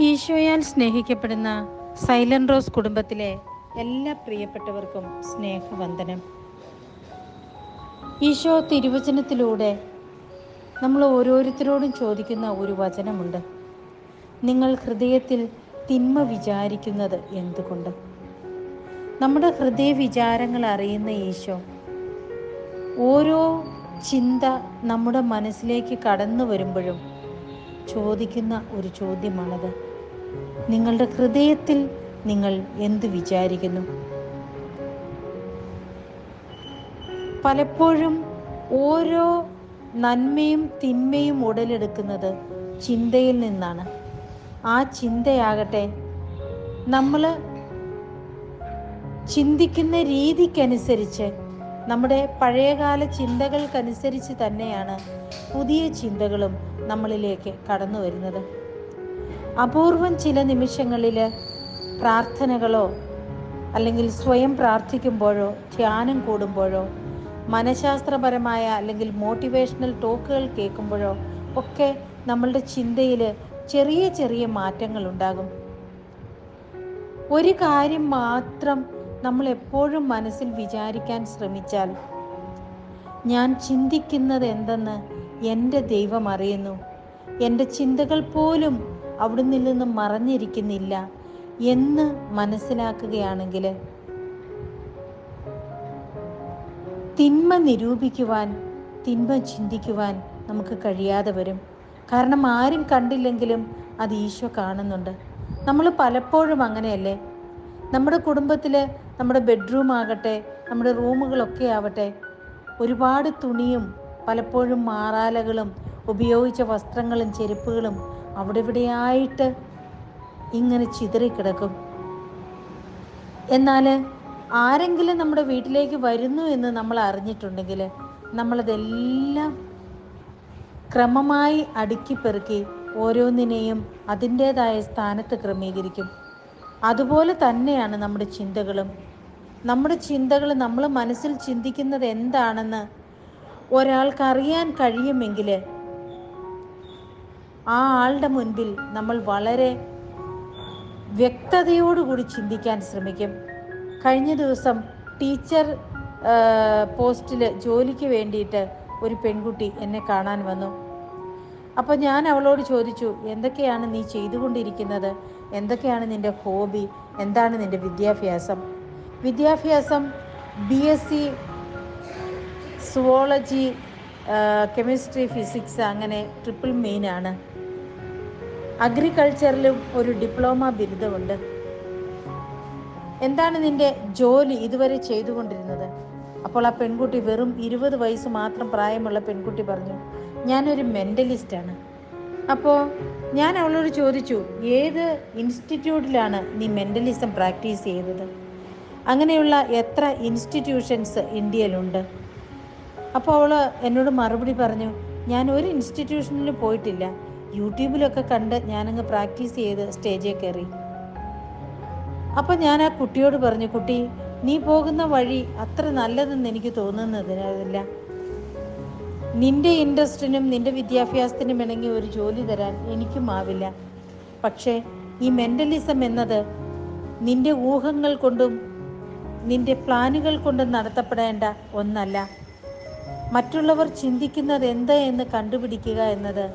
ഈശോയാൽ സ്നേഹിക്കപ്പെടുന്ന silent rose കുടുംബത്തിലെ എല്ലാ പ്രിയപ്പെട്ടവർക്കും സ്നേഹവന്ദനം. ഈശോ തിരുവചനത്തിലൂടെ നമ്മൾ ഓരോരുത്തരോടും ചോദിക്കുന്ന ഒരു വചനമുണ്ട്. നിങ്ങൾ ഹൃദയത്തിൽ തിന്മ വിചാരിക്കുന്നത് എന്തുകൊണ്ട്? നമ്മുടെ ഹൃദയ വിചാരങ്ങൾ അറിയുന്ന ഈശോ ഓരോ ചിന്ത നമ്മുടെ മനസ്സിലേക്ക് കടന്നു വരുമ്പോഴും ചോദിക്കുന്ന ഒരു ചോദ്യമാണത്. നിങ്ങളുടെ ഹൃദയത്തിൽ നിങ്ങൾ എന്ത് വിചാരിക്കുന്നു? പലപ്പോഴും ഓരോ നന്മയും തിന്മയും ഉടലെടുക്കുന്നത് ചിന്തയിൽ നിന്നാണ്. ആ ചിന്തയാകട്ടെ നമ്മൾ ചിന്തിക്കുന്ന രീതിക്കനുസരിച്ച് നമ്മുടെ പഴയകാല ചിന്തകൾക്കനുസരിച്ച് തന്നെയാണ് പുതിയ ചിന്തകളും നമ്മളിലേക്ക് കടന്നു വരുന്നത്. അപൂർവം ചില നിമിഷങ്ങളിൽ പ്രാർത്ഥനകളോ അല്ലെങ്കിൽ സ്വയം പ്രാർത്ഥിക്കുമ്പോഴോ ധ്യാനം കൂടുമ്പോഴോ മനഃശാസ്ത്രപരമായ അല്ലെങ്കിൽ മോട്ടിവേഷണൽ ടോക്കുകൾ കേൾക്കുമ്പോഴോ ഒക്കെ നമ്മളുടെ ചിന്തയിൽ ചെറിയ ചെറിയ മാറ്റങ്ങൾ ഉണ്ടാകും ഒരു കാര്യം മാത്രം നമ്മൾ എപ്പോഴും മനസ്സിൽ വിചാരിക്കാൻ ശ്രമിച്ചാൽ ഞാൻ ചിന്തിക്കുന്നത് എന്തെന്ന് എന്റെ ദൈവം അറിയുന്നു. എന്റെ ചിന്തകൾ പോലും അവിടുന്ന് നിന്ന് മറഞ്ഞിരിക്കുന്നില്ല എന്ന് മനസ്സിലാക്കുകയാണെങ്കിൽ തിന്മ നിരൂപിക്കുവാൻ തിന്മ ചിന്തിക്കുവാൻ നമുക്ക് കഴിയാതെ വരും. കാരണം ആരും കണ്ടില്ലെങ്കിലും അത് ഈശോ കാണുന്നുണ്ട്. നമ്മൾ പലപ്പോഴും അങ്ങനെയല്ലേ? നമ്മുടെ കുടുംബത്തിൽ നമ്മുടെ ബെഡ്റൂം ആകട്ടെ നമ്മുടെ റൂമുകളൊക്കെ ആവട്ടെ ഒരുപാട് തുണിയും പലപ്പോഴും മാറാലകളും ഉപയോഗിച്ച വസ്ത്രങ്ങളും ചെരുപ്പുകളും അവിടെ ഇവിടെയായിട്ട് ഇങ്ങനെ ചിതറിക്കിടക്കും എന്നാൽ ആരെങ്കിലും നമ്മുടെ വീട്ടിലേക്ക് വരുന്നു എന്ന് നമ്മൾ അറിഞ്ഞിട്ടുണ്ടെങ്കിൽ നമ്മളതെല്ലാം ക്രമമായി അടുക്കിപ്പെറുക്കി ഓരോന്നിനെയും അതിന്റേതായ സ്ഥാനത്ത് ക്രമീകരിക്കും. അതുപോലെ തന്നെയാണ് നമ്മുടെ ചിന്തകളും. നമ്മുടെ ചിന്തകൾ നമ്മൾ മനസ്സിൽ ചിന്തിക്കുന്നത് എന്താണെന്ന് ഒരാൾക്കറിയാൻ കഴിയുമെങ്കിൽ ആ ആളുടെ മുൻപിൽ നമ്മൾ വളരെ വ്യക്തതയോടുകൂടി ചിന്തിക്കാൻ ശ്രമിക്കും. കഴിഞ്ഞ ദിവസം ടീച്ചർ പോസ്റ്റിൽ ജോലിക്ക് വേണ്ടിയിട്ട് ഒരു പെൺകുട്ടി എന്നെ കാണാൻ വന്നു. അപ്പോൾ ഞാൻ അവളോട് ചോദിച്ചു എന്തൊക്കെയാണ് നീ ചെയ്തുകൊണ്ടിരിക്കുന്നത്? എന്തൊക്കെയാണ് നിന്റെ ഹോബി? എന്താണ് നിന്റെ വിദ്യാഭ്യാസം? വിദ്യാഭ്യാസം B S C zoology chemistry physics അങ്ങനെ ട്രിപ്പിൾ മെയിനാണ് അഗ്രികൾച്ചറിലും ഒരു ഡിപ്ലോമ ബിരുദമുണ്ട്. എന്താണ് നിന്റെ ജോലി ഇതുവരെ ചെയ്തുകൊണ്ടിരുന്നത്? അപ്പോൾ ആ പെൺകുട്ടി വെറും ഇരുപത് വയസ്സ് മാത്രം പ്രായമുള്ള പെൺകുട്ടി പറഞ്ഞു ഞാനൊരു മെന്റലിസ്റ്റാണ് അപ്പോൾ ഞാൻ അവളോട് ചോദിച്ചു ഏത് ഇൻസ്റ്റിറ്റ്യൂട്ടിലാണ് നീ മെന്റലിസം പ്രാക്ടീസ് ചെയ്തത്? അങ്ങനെയുള്ള എത്ര ഇൻസ്റ്റിറ്റ്യൂഷൻസ് ഇന്ത്യയിലുണ്ട്. അപ്പോൾ അവൾ എന്നോട് മറുപടി പറഞ്ഞു ഞാൻ ഒരു ഇൻസ്റ്റിറ്റ്യൂഷനിൽ പോയിട്ടില്ല യൂട്യൂബിലൊക്കെ കണ്ട് ഞാനങ്ങ് പ്രാക്ടീസ് ചെയ്ത് സ്റ്റേജിൽ കയറി. അപ്പോൾ ഞാൻ ആ കുട്ടിയോട് പറഞ്ഞു കുട്ടി നീ പോകുന്ന വഴി അത്ര നല്ലതെന്ന് എനിക്ക് തോന്നുന്നതിനല്ല. നിന്റെ ഇൻട്രസ്റ്റിനും നിന്റെ വിദ്യാഭ്യാസത്തിനും ഇണങ്ങി ഒരു ജോലി തരാൻ എനിക്കും ആവില്ല. പക്ഷേ ഈ മെന്റലിസം എന്നത് നിന്റെ ഊഹങ്ങൾ കൊണ്ടും നിന്റെ പ്ലാനുകൾ കൊണ്ടും നടത്തപ്പെടേണ്ട ഒന്നല്ല. മറ്റുള്ളവർ ചിന്തിക്കുന്നത് എന്താ എന്ന് കണ്ടുപിടിക്കുക എന്നത്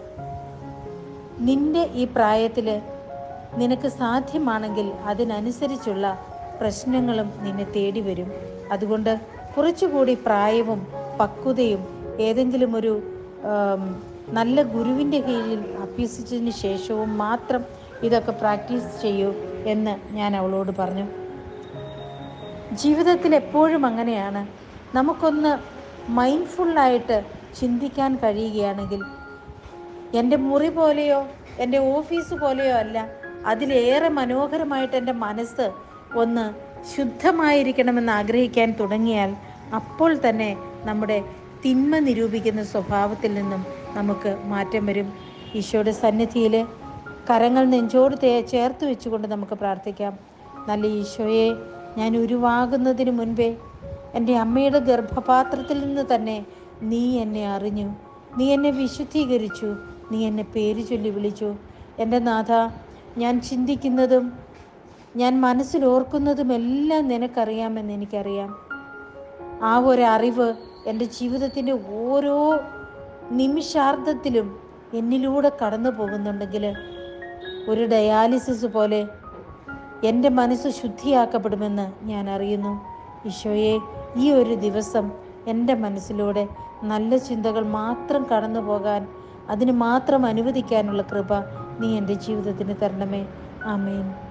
നിന്റെ ഈ പ്രായത്തിൽ നിനക്ക് സാധ്യമാണെങ്കിൽ അതിനനുസരിച്ചുള്ള പ്രശ്നങ്ങളും നിന്നെ തേടി വരും. അതുകൊണ്ട് കുറച്ചുകൂടി പ്രായവും പക്വതയും ഏതെങ്കിലും ഒരു നല്ല ഗുരുവിന്റെ കീഴിൽ അഭ്യസിച്ചതിന് ശേഷവും മാത്രം ഇതൊക്കെ പ്രാക്ടീസ് ചെയ്യൂ എന്ന് ഞാൻ അവളോട് പറഞ്ഞു. ജീവിതത്തിൽ എപ്പോഴും അങ്ങനെയാണ്. നമുക്കൊന്ന് മൈൻഡ്ഫുള്ളായിട്ട് ചിന്തിക്കാൻ കഴിയുകയാണെങ്കിൽ എന്റെ മുറി പോലെയോ എന്റെ ഓഫീസ് പോലെയോ അല്ല അതിലേറെ മനോഹരമായിട്ട് എന്റെ മനസ്സ് ഒന്ന് ശുദ്ധമായിരിക്കണമെന്ന് ആഗ്രഹിക്കാൻ തുടങ്ങിയാൽ അപ്പോൾ തന്നെ നമ്മുടെ തിന്മ നിരൂപിക്കുന്ന സ്വഭാവത്തിൽ നിന്നും നമുക്ക് മാറ്റം വരും. ഈശോയുടെ സന്നിധിയിൽ കരങ്ങൾ നെഞ്ചോട് ചേർത്ത് വെച്ചുകൊണ്ട് നമുക്ക് പ്രാർത്ഥിക്കാം. നല്ല ഈശോയെ ഞാൻ ഉരുവാകുന്നതിന് മുൻപേ എന്റെ അമ്മയുടെ ഗർഭപാത്രത്തിൽ നിന്ന് തന്നെ നീ എന്നെ അറിഞ്ഞു. നീ എന്നെ വിശുദ്ധീകരിച്ചു. നീ എന്നെ പേര് ചൊല്ലി വിളിച്ചു. എന്റെ നാഥ ഞാൻ ചിന്തിക്കുന്നതും ഞാൻ മനസ്സിൽ ഓർക്കുന്നതുമെല്ലാം നിനക്കറിയാമെന്ന് എനിക്കറിയാം. ആ ഒരു അറിവ് എന്റെ ജീവിതത്തിന്റെ ഓരോ നിമിഷാർദ്ധത്തിലും എന്നിലൂടെ കടന്നു പോകുന്നുണ്ടെങ്കിൽ ഒരു ഡയാലിസിസ് പോലെ എന്റെ മനസ്സ് ശുദ്ധിയാക്കപ്പെടുമെന്ന് ഞാൻ അറിയുന്നു. ഈശോയെ ഈ ഒരു ദിവസം എന്റെ മനസ്സിലൂടെ നല്ല ചിന്തകൾ മാത്രം കടന്നു പോകാൻ അതിന് മാത്രം അനുവദിക്കാനുള്ള കൃപ നീ എന്റെ ജീവിതത്തിന് തരണമേ. ആമേൻ.